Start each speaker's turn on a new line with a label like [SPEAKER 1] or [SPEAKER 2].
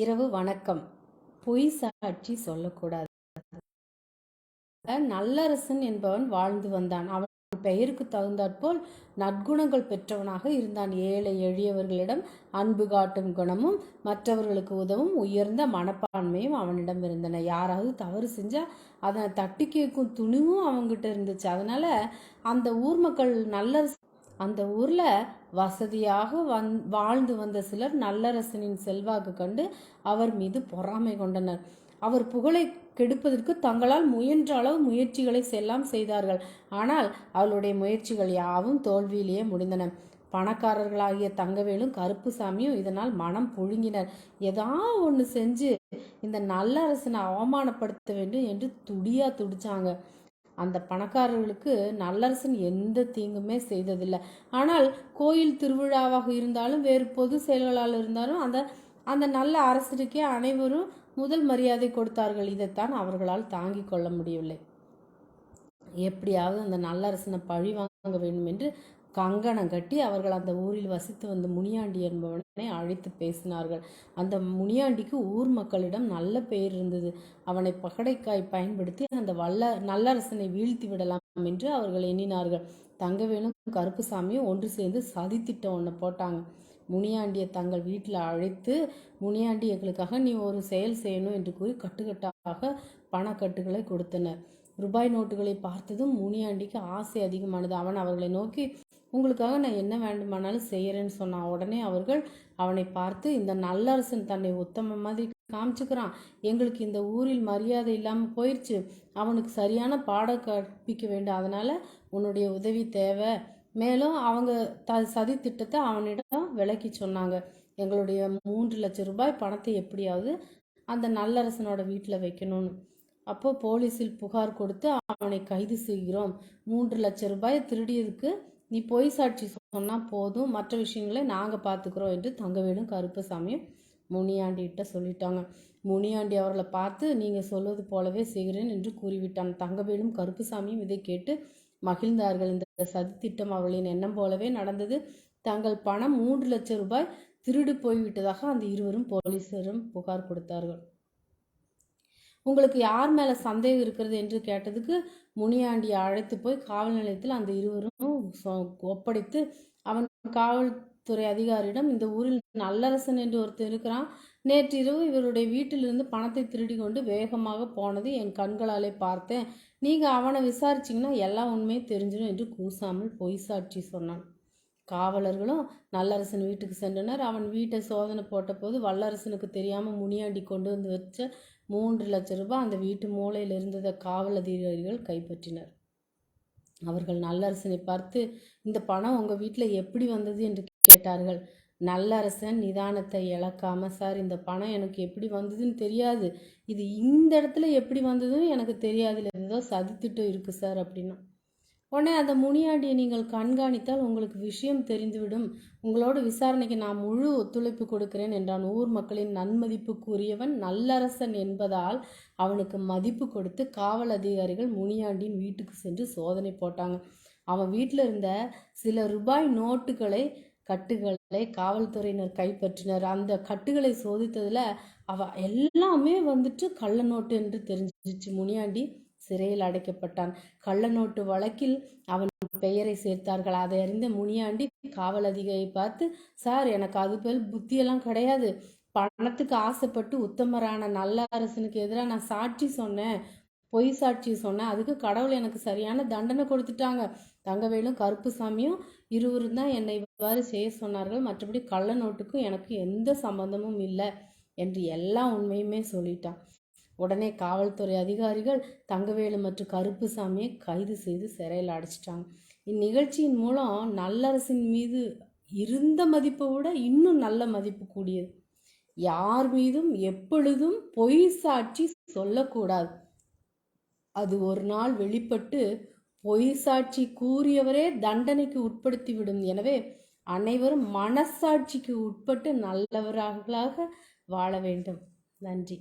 [SPEAKER 1] இரவு வணக்கம். பொய் சாட்சி சொல்லக்கூடாது. நல்லரசன் என்பவன் வாழ்ந்து வந்தான். அவன் பெயருக்கு தகுந்தாற்போல் நற்குணங்கள் பெற்றவனாக இருந்தான். ஏழை எளியவர்களிடம் அன்பு காட்டும் குணமும் மற்றவர்களுக்கு உதவும் உயர்ந்த மனப்பான்மையும் அவனிடம் இருந்தன. யாராவது தவறு செஞ்சா அதனை தட்டி கேட்கும் துணிவும் அவங்ககிட்ட இருந்துச்சு. அதனால அந்த ஊர் மக்கள் நல்லரசு அந்த ஊரில் வசதியாக வந் வாழ்ந்து வந்த சிலர் நல்லரசனின் செல்வாக்கு கண்டு அவர் மீது பொறாமை கொண்டனர். அவர் புகழை கெடுப்பதற்கு தங்களால் முயன்ற அளவு முயற்சிகளை செல்லாம் செய்தார்கள். ஆனால் அவளுடைய முயற்சிகள் யாவும் தோல்வியிலேயே முடிந்தன. பணக்காரர்களாகிய தங்கவேலும் கருப்புசாமியும் இதனால் மனம் புழுங்கினர். ஏதாவது ஒன்று செஞ்சு இந்த நல்லரசனை அவமானப்படுத்த வேண்டும் என்று துடியா துடிச்சாங்க. அந்த பணக்காரர்களுக்கு நல்லரசன் எந்த தீங்குமே செய்ததில்லை. ஆனால் கோயில் திருவிழாவாக இருந்தாலும் வேறு பொது செயல்களால் இருந்தாலும் அந்த அந்த நல்ல அரசருக்கே அனைவரும் முதல் மரியாதை கொடுத்தார்கள். இதைத்தான் அவர்களால் தாங்கிக் கொள்ள முடியவில்லை. எப்படியாவது அந்த நல்லரசனை பழி வாங்க வேண்டும் என்று கங்கணம் கட்டி அவர்கள் அந்த ஊரில் வசித்து வந்த முனியாண்டி என்பவனை அழைத்து பேசினார்கள். அந்த முனியாண்டிக்கு ஊர் மக்களிடம் நல்ல பெயர் இருந்தது. அவனை பகடைக்காய் பயன்படுத்தி அந்த வல்ல நல்லரசனை வீழ்த்தி விடலாம் என்று அவர்கள் எண்ணினார்கள். தங்கவேலும் கருப்புசாமியும் ஒன்று சேர்ந்து சதித்திட்டம் ஒன்று போட்டாங்க. முனியாண்டியை தங்கள் வீட்டில் அழைத்து முனியாண்டி எங்களுக்காக நீ ஒரு செயல் செய்யணும் என்று கூறி கட்டுக்கட்டாக பணக்கட்டுகளை கொடுத்தனர். ரூபாய் நோட்டுகளை பார்த்ததும் முனியாண்டிக்கு ஆசை அதிகமானது. அவன் அவர்களை நோக்கி உங்களுக்காக நான் என்ன வேண்டுமானாலும் செய்கிறேன்னு சொன்னான் உடனே அவர்கள் அவனை பார்த்து இந்த நல்லரசன் தன்னை உத்தம மாதிரி காமிச்சுக்கிறான். எங்களுக்கு இந்த ஊரில் மரியாதை இல்லாமல் போயிடுச்சு அவனுக்கு சரியான பாடம் கற்பிக்க வேண்டும். அதனால் உன்னுடைய உதவி தேவை. மேலும் அவங்க த சதி திட்டத்தை அவனிடம் விளக்கி சொன்னாங்க. எங்களுடைய மூன்று லட்சம் ரூபாய் பணத்தை எப்படியாவது அந்த நல்லரசனோட வீட்டில் வைக்கணும்னு. அப்போ போலீஸில் புகார் கொடுத்து அவனை கைது செய்கிறோம். மூன்று லட்சம் ரூபாய் திருடியதுக்கு நீ பொய் சாட்சி சொன்னால் போதும். மற்ற விஷயங்களை நாங்கள் பார்த்துக்குறோம் என்று தங்கவேலும் கருப்பசாமியும் முனியாண்டிகிட்ட சொல்லிட்டாங்க. முனியாண்டி அவர்களை பார்த்து நீங்கள் சொல்வது போலவே செய்கிறேன் என்று கூறிவிட்டான். தங்கவேலும் கருப்புசாமியும் இதை கேட்டு மகிழ்ந்தார்கள். இந்த சதித்திட்டம் அவர்களின் எண்ணம் போலவே நடந்தது. தங்கள் பணம் மூன்று லட்சம் ரூபாய் திருடு போய்விட்டதாக அந்த இருவரும் போலீஸரும் புகார் கொடுத்தார்கள். உங்களுக்கு யார் மேலே சந்தேகம் இருக்கிறது என்று கேட்டதுக்கு முனியாண்டியை அழைத்து போய் காவல் நிலையத்தில் அந்த இருவரும் ஒப்படைத்து அவன் காவல்துறை அதிகாரியிடம் இந்த ஊரில் நல்லரசன் என்று ஒருத்தர் இருக்கிறான். நேற்றிரவு இவருடைய வீட்டிலிருந்து பணத்தை திருடி கொண்டு வேகமாக போனது என் கண்களாலே பார்த்தேன். நீங்கள் அவனை விசாரிச்சிங்கன்னா எல்லா உண்மையும் தெரிஞ்சிடும் என்று கூசாமல் பொய் சாட்சி சொன்னான். காவலர்களும் நல்லரசன் வீட்டுக்கு சென்றனர். அவன் வீட்டை சோதனை போட்டபோது வல்லரசனுக்கு தெரியாமல் முனியாண்டி கொண்டு வந்து வச்ச மூன்று லட்சம் ரூபாய் அந்த வீட்டு மூலையில் இருந்ததை காவல் அதிகாரிகள் கைப்பற்றினர். அவர்கள் நல்லரசனை பார்த்து இந்த பணம் உங்கள் வீட்டில் எப்படி வந்தது? என்று கேட்டார்கள். நல்லரசன் நிதானத்தை இழக்காம சார் இந்த பணம் எனக்கு எப்படி வந்ததுன்னு தெரியாது. இது இந்த இடத்துல எப்படி வந்ததுன்னு எனக்கு தெரியாது ஏதோ சதித்திட்டம் இருக்குது சார் அப்படின்னா. உடனே அந்த முனியாண்டியை நீங்கள் கண்காணித்தால் உங்களுக்கு விஷயம் தெரிந்துவிடும். உங்களோட விசாரணைக்கு நான் முழு ஒத்துழைப்பு கொடுக்கிறேன் என்றான். ஊர் மக்களின் நன்மதிப்புக்குரியவன் நல்லரசன் என்பதால் அவனுக்கு மதிப்பு கொடுத்து காவல் அதிகாரிகள் முனியாண்டியின் வீட்டுக்கு சென்று சோதனை போட்டாங்க. அவன் வீட்டில் இருந்த சில ரூபாய் நோட்டுகளை கட்டுகளை காவல்துறையினர் கைப்பற்றினர். அந்த கட்டுகளை சோதித்ததில் அவ எல்லாமே வந்துட்டு கள்ள நோட்டு என்று தெரிஞ்சிச்சு முனியாண்டி. சிறையில் அடைக்கப்பட்டான். கள்ள நோட்டு வழக்கில் அவன் பெயரை சேர்த்தார்கள். அதை அறிந்த முனியாண்டி காவல் அதிகாரியை பார்த்து சார் எனக்கு அது போல் புத்தியெல்லாம் கிடையாது. பணத்துக்கு ஆசைப்பட்டு உத்தமரான நல்ல அரசனுக்கு எதிராக நான் சாட்சி சொன்னேன். பொய் சாட்சி சொன்னேன். அதுக்கு கடவுள் எனக்கு சரியான தண்டனை கொடுத்துட்டாங்க. தங்கவேலும் கருப்புசாமியும் இருவரும் தான் என்னை இவ்வாறு செய்ய சொன்னார்கள். மற்றபடி கள்ள நோட்டுக்கும் எனக்கு எந்த சம்மந்தமும் இல்லை என்று எல்லா உண்மையுமே சொல்லிட்டான். உடனே காவல்துறை அதிகாரிகள் தங்கவேலு மற்றும் கருப்புசாமியை கைது செய்து சிறையில் அடைச்சிட்டாங்க. இந்நிகழ்ச்சியின் மூலம் நல்லரசின் மீது இருந்த மதிப்பை விட இன்னும் நல்ல மதிப்பு கூடியது. யார் மீதும் எப்பொழுதும் பொய் சாட்சி சொல்லக்கூடாது. அது ஒரு நாள் வெளிப்பட்டு பொய் சாட்சி கூறியவரே தண்டனைக்கு உட்படுத்திவிடும். எனவே அனைவரும் மனசாட்சிக்கு உட்பட்டு நல்லவர்களாக வாழ வேண்டும். நன்றி.